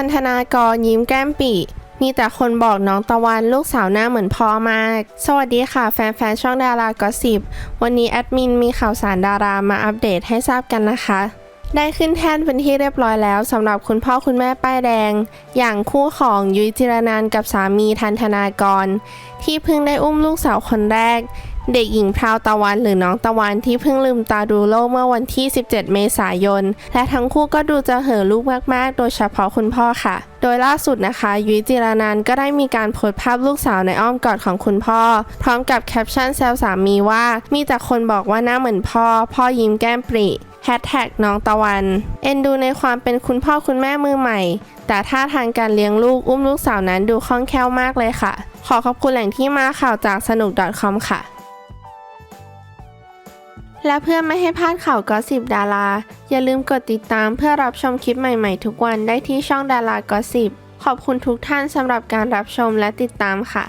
พันธนากรยิ้มแก้มปีมีแต่คนบอกน้องตะวันลูกสาวหน้าเหมือนพ่อมาก สวัสดีค่ะแฟนๆ ช่องดารากอสิบ วันนี้แอดมินมีข่าวสารดารามาอัปเดตให้ทราบกันนะคะ ได้ขึ้นแท่นเป็นที่เรียบร้อยแล้วสำหรับคุณพ่อคุณแม่ป้ายแดง อย่างคู่ของยุ้ยจิรนันกับสามีทันธนากร ที่เพิ่งได้อุ้มลูกสาวคนแรก เด็กหญิงพราวตะวันหรือน้องตะวันที่เพิ่งลืมตาดูโลกเมื่อวันที่ 17 เมษายน และทั้งคู่ก็ดูจะเห่อลูกมากๆ โดยเฉพาะคุณพ่อค่ะ โดยล่าสุดนะคะ ยุ้ยจิรานันก็ได้มีการโพสต์ภาพลูกสาวในอ้อมกอดของคุณพ่อ พร้อมกับแคปชั่นแซวสามีว่ามีแต่คนบอกว่าหน้าเหมือนพ่อ พ่อยิ้มแก้มปริ แฮชแท็กน้องตะวัน เอ็นดูในความเป็นคุณพ่อคุณแม่มือใหม่ แต่ท่าทางการเลี้ยงลูกอุ้มลูกสาวนั้นดูคล่องแคล่วมากเลยค่ะ ขอขอบคุณแหล่งที่มาข่าวจากสนุก .com ค่ะ และเพื่อไม่ให้พลาดข่าวก็สิบดารา อย่าลืมกดติดตามเพื่อรับชมคลิปใหม่ๆ ทุกวันได้ที่ช่องดารากอสิบขอบคุณทุกท่านสำหรับการรับชมและติดตามค่ะ